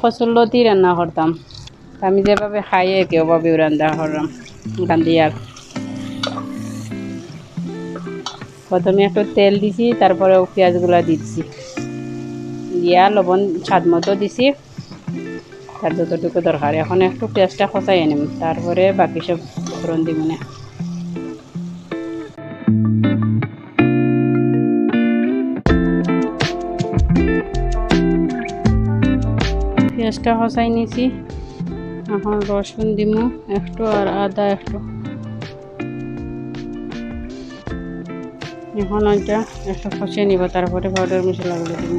খসল্লতি রান্না করতাম। আমি যেভাবে খাই কেউ ভাবে রান্না করলাম রান্ধি আর। প্রথমে একটু তেল দিছি, তারপরে পেঁয়াজগুলো দিচ্ছি। দিয়া লবণ স্বাদ মতো দিছি, তার যতটুকু দরকার। এখন একটু পেঁয়াজটা খসাই আনিম, তারপরে বাকি সব ফোড়ন দিব না। পেঁয়াজটা খসাই নিছি। এখন রসুন দিমু, একটু আর আদা একটু। এখন ওইটা একটু কষিয়ে নিব, তারপরে পাউডার মশলাগুলো দিব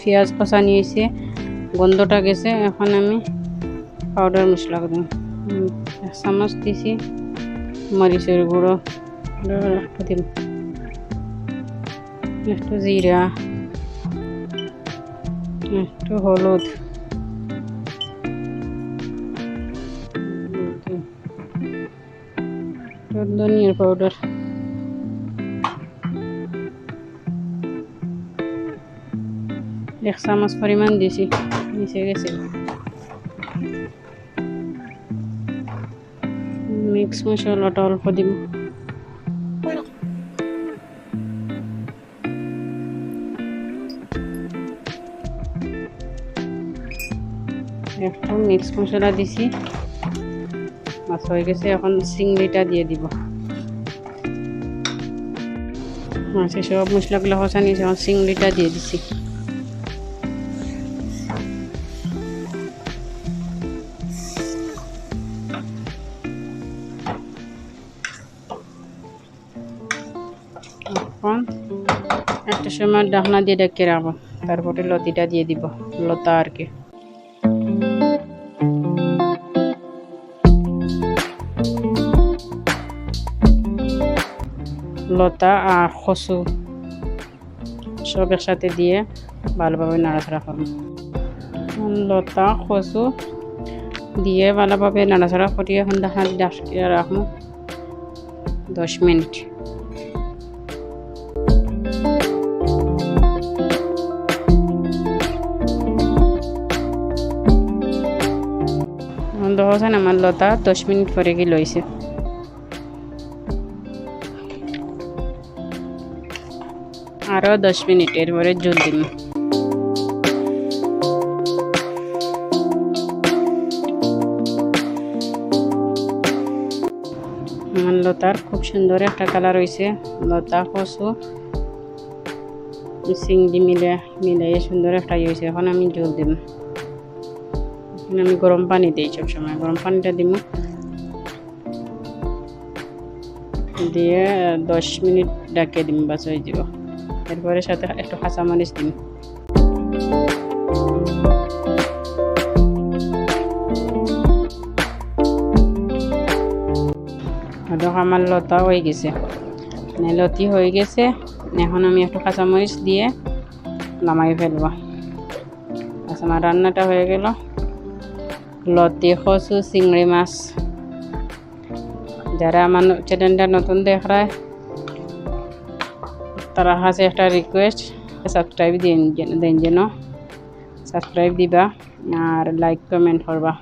পেঁয়াজ কষা নিয়েছে, গন্ধটা গেছে, এখন আমি পাউডার মশলা দেব এক চামচ দিছি মরিচের গুঁড়ো একটু দিব একটু জিরা একটু হলুদ ধনিয়ার পাউডার এক চামচ পরিমাণ দিছি মিশে গেছে মিক্স মশলাটা অল্প দিব। একটু মিক্স মশলা দিছি। মাছ হয়ে গেছে, এখন চিংড়িটা দিয়ে দিব। মাছের সব মশলাগুলো নিয়েছে, এখন চিংড়িটা দিয়ে দিছি। এখন একটা সময় ডাকনা দিয়ে ডেকে রাখব। তারপরে লতিটা দিয়ে দিব, লতা আর কি। লতা আর কচু সব একসাথে দিয়ে ভালোভাবে নাড়াচাড়া করব। লতা, কচু দিয়ে ভালোভাবে নাড়াচাড়া করিয়ে এখন দেখা ডাকিয়ে রাখব। দশ মিনিট। দেখছেন আমার লতা দশ মিনিট পরে কি লইছে আরও দশ মিনিটের পরে জল দিন আমার লতার খুব সুন্দর একটা কালার হয়েছে লতা, কচু, চিংড়ি মিলে মিলাই সুন্দর একটা হয়েছে এখন আমি জল এখন আমি গরম পানি দিই সবসময়। গরম পানিটা দিব দিয়ে দশ মিনিট ডাকে দিম বাস হয়ে যাব। এরপরে সাথে একটু কাঁচামরিচ দিন আমার লতা হয়ে গেছে। মানে লতি হয়ে গেছে। এখন আমি একটু কাঁচামরিচ দিয়ে নামাই ফেলব। আচ্ছা আমার রান্নাটা হয়ে গেল। লতি কচু চিংড়ি মাছ যারা আমার চ্যানেলটা নতুন দেখায় তারা কাছে একটা রিকোয়েস্ট সাবস্ক্রাইব দিন দেন যেন সাবস্ক্রাইব দিবা আর লাইক কমেন্ট করবা